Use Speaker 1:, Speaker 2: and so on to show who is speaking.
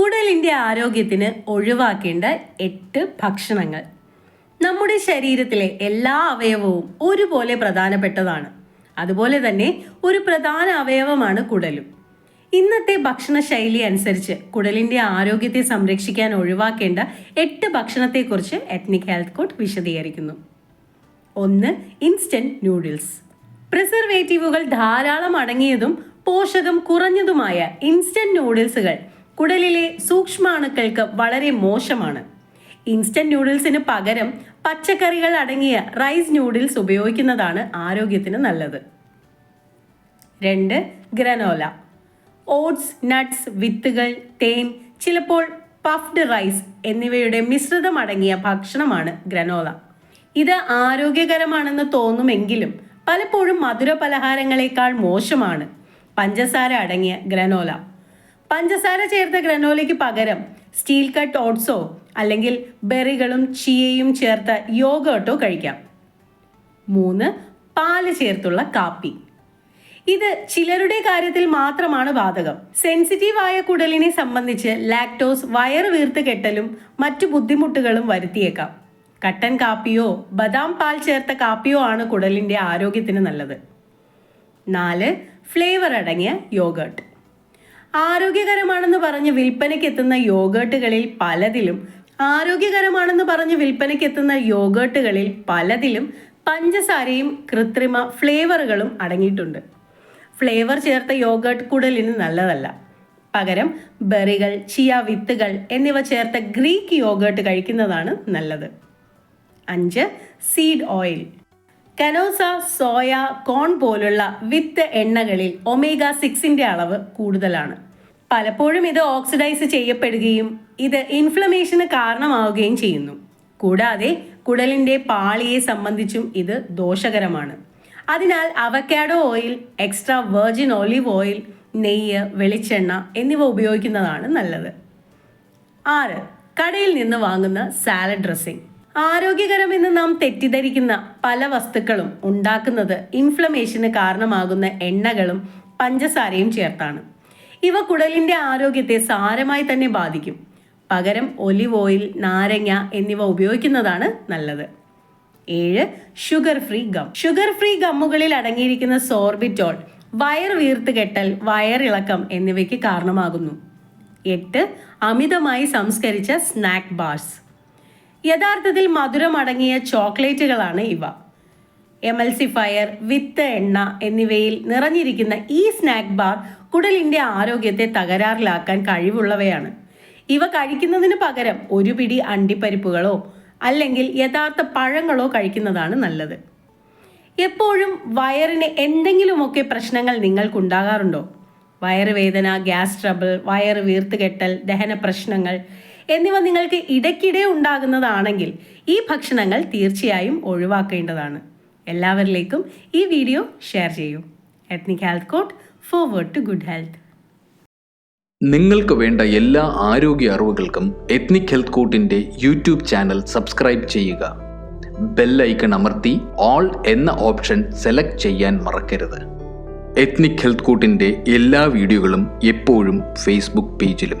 Speaker 1: കുടലിന്റെ ആരോഗ്യത്തിന് ഒഴിവാക്കേണ്ട എട്ട് ഭക്ഷണങ്ങൾ. നമ്മുടെ ശരീരത്തിലെ എല്ലാ അവയവവും ഒരുപോലെ പ്രധാനപ്പെട്ടതാണ്. അതുപോലെ തന്നെ ഒരു പ്രധാന അവയവമാണ് കുടലും. ഇന്നത്തെ ഭക്ഷണശൈലി അനുസരിച്ച് കുടലിന്റെ ആരോഗ്യത്തെ സംരക്ഷിക്കാൻ ഒഴിവാക്കേണ്ട എട്ട് ഭക്ഷണത്തെക്കുറിച്ച് എത്നിക് ഹെൽത്ത് കോഡ് വിശദീകരിക്കുന്നു. ഒന്ന് ഇൻസ്റ്റന്റ് നൂഡിൽസ് പ്രിസർവേറ്റീവുകൾ ധാരാളം അടങ്ങിയതും പോഷകം കുറഞ്ഞതുമായ ഇൻസ്റ്റന്റ് നൂഡിൽസുകൾ കുടലിലെ സൂക്ഷ്മാണുക്കൾക്ക് വളരെ മോശമാണ്. ഇൻസ്റ്റന്റ് നൂഡിൽസിന് പകരം പച്ചക്കറികൾ അടങ്ങിയ റൈസ് നൂഡിൽസ് ഉപയോഗിക്കുന്നതാണ് ആരോഗ്യത്തിന് നല്ലത്. രണ്ട് ഗ്രനോല ഓട്സ് നട്ട്സ് വിത്തുകൾ തേൻ ചിലപ്പോൾ പഫ്ഡ് റൈസ് എന്നിവയുടെ മിശ്രിതം അടങ്ങിയ ഭക്ഷണമാണ് ഗ്രനോല ഇത് ആരോഗ്യകരമാണെന്ന് തോന്നുമെങ്കിലും പലപ്പോഴും മധുര പലഹാരങ്ങളെക്കാൾ മോശമാണ്. പഞ്ചസാര അടങ്ങിയ ഗ്രനോല പഞ്ചസാര ചേർത്ത ഗ്രനോലയ്ക്ക് പകരം സ്റ്റീൽ കട്ട് ഓട്സോ അല്ലെങ്കിൽ ബെറികളും ചിയയും ചേർത്ത യോഗട്ടോ കഴിക്കാം. മൂന്ന് പാൽ ചേർത്തുള്ള കാപ്പി. ഇത് ചിലരുടെ കാര്യത്തിൽ മാത്രമാണ് ബാധകം. സെൻസിറ്റീവ് ആയ കുടലിനെ സംബന്ധിച്ച് ലാക്ടോസ് വയറ് വീർത്ത് കെട്ടലും മറ്റു ബുദ്ധിമുട്ടുകളും വരുത്തിയേക്കാം. കട്ടൻ കാപ്പിയോ ബദാം പാൽ ചേർത്ത കാപ്പിയോ ആണ് കുടലിന്റെ ആരോഗ്യത്തിന് നല്ലത്. നാല് ഫ്ലേവർ അടങ്ങിയ യോഗേർട്ട് ആരോഗ്യകരമാണെന്ന് പറഞ്ഞ് വിൽപ്പനയ്ക്ക് എത്തുന്ന യോഗേട്ടുകളിൽ പലതിലും ആരോഗ്യകരമാണെന്ന് പറഞ്ഞ് വിൽപ്പനയ്ക്ക് എത്തുന്ന യോഗേട്ടുകളിൽ പലതിലും പഞ്ചസാരയും കൃത്രിമ ഫ്ലേവറുകളും അടങ്ങിയിട്ടുണ്ട്. ഫ്ലേവർ ചേർത്ത യോഗേട്ട് കുടലിന് നല്ലതല്ല. പകരം ബെറികൾ ചിയ വിത്തുകൾ എന്നിവ ചേർത്ത ഗ്രീക്ക് യോഗേട്ട് കഴിക്കുന്നതാണ് നല്ലത്. അഞ്ച് seed oil. Canola soya corn പോലുള്ള വിത്ത് എണ്ണകളിൽ ഒമേഗ സിക്സിന്റെ അളവ് കൂടുതലാണ്. പലപ്പോഴും ഇത് ഓക്സിഡൈസ് ചെയ്യപ്പെടുകയും ഇത് ഇൻഫ്ലമേഷന് കാരണമാവുകയും ചെയ്യുന്നു. കൂടാതെ കുടലിന്റെ പാളിയെ സംബന്ധിച്ചും ഇത് ദോഷകരമാണ്. അതിനാൽ avocado oil extra virgin olive oil നെയ്യ് വെളിച്ചെണ്ണ എന്നിവ ഉപയോഗിക്കുന്നതാണ് നല്ലത്. ആറ്. കടയിൽ നിന്ന് വാങ്ങുന്ന സാലഡ് ഡ്രസ്സിംഗ്. ആരോഗ്യകരമെന്ന് നാം തെറ്റിദ്ധരിക്കുന്ന പല വസ്തുക്കളും ഉണ്ടാക്കുന്നത് ഇൻഫ്ലമേഷന് കാരണമാകുന്ന എണ്ണകളും പഞ്ചസാരയും ചേർത്താണ്. ഇവ കുടലിന്റെ ആരോഗ്യത്തെ സാരമായി തന്നെ ബാധിക്കും. പകരം ഒലിവ് ഓയിൽ നാരങ്ങ എന്നിവ ഉപയോഗിക്കുന്നതാണ് നല്ലത്. ഏഴ് sugar free gum sugar free ഗമ്മുകളിൽ അടങ്ങിയിരിക്കുന്ന സോർബിറ്റോൾ വയർ വീർത്ത് കെട്ടൽ വയറിളക്കം എന്നിവയ്ക്ക് കാരണമാകുന്നു. എട്ട് അമിതമായി സംസ്കരിച്ച സ്നാക്ക് ബാർസ് യഥാർത്ഥത്തിൽ മധുരമടങ്ങിയ ചോക്ലേറ്റുകളാണ് ഇവ. എമൽസിഫയർ വിത്ത് എണ്ണ എന്നിവയിൽ നിറഞ്ഞിരിക്കുന്ന ഈ സ്നാക്ക് ബാർ കുടലിന്റെ ആരോഗ്യത്തെ തകരാറിലാക്കാൻ കഴിവുള്ളവയാണ്. ഇവ കഴിക്കുന്നതിന് പകരം ഒരു പിടി അണ്ടിപ്പരിപ്പുകളോ അല്ലെങ്കിൽ യഥാർത്ഥ പഴങ്ങളോ കഴിക്കുന്നതാണ് നല്ലത്. എപ്പോഴും വയറിന് എന്തെങ്കിലുമൊക്കെ പ്രശ്നങ്ങൾ നിങ്ങൾക്കുണ്ടാകാറുണ്ടോ? വയറുവേദന ഗ്യാസ് ട്രബിൾ വയറ് വീർത്തുകെട്ടൽ ദഹന പ്രശ്നങ്ങൾ എന്നിവ നിങ്ങൾക്ക് ഇടയ്ക്കിടെ ഉണ്ടാകുന്നതാണെങ്കിൽ ഈ ഭക്ഷണങ്ങൾ തീർച്ചയായും ഒഴിവാക്കേണ്ടതാണ്. എല്ലാവരിലേക്കും ഈ വീഡിയോ ഷെയർ ചെയ്യൂ. Ethnic health court forward to good health
Speaker 2: നിങ്ങൾക്ക് വേണ്ട എല്ലാ ആരോഗ്യ അറിവുകൾക്കും എത്നിക് ഹെൽത്ത് കോട്ടിന്റെ യൂട്യൂബ് ചാനൽ സബ്സ്ക്രൈബ് ചെയ്യുക. ബെല്ലൈക്കൺ അമർത്തി ഓൾ എന്ന ഓപ്ഷൻ സെലക്ട് ചെയ്യാൻ മറക്കരുത്. എത്നിക് ഹെൽത്ത് കോട്ടിന്റെ എല്ലാ വീഡിയോകളും എപ്പോഴും ഫേസ്ബുക്ക് പേജിലും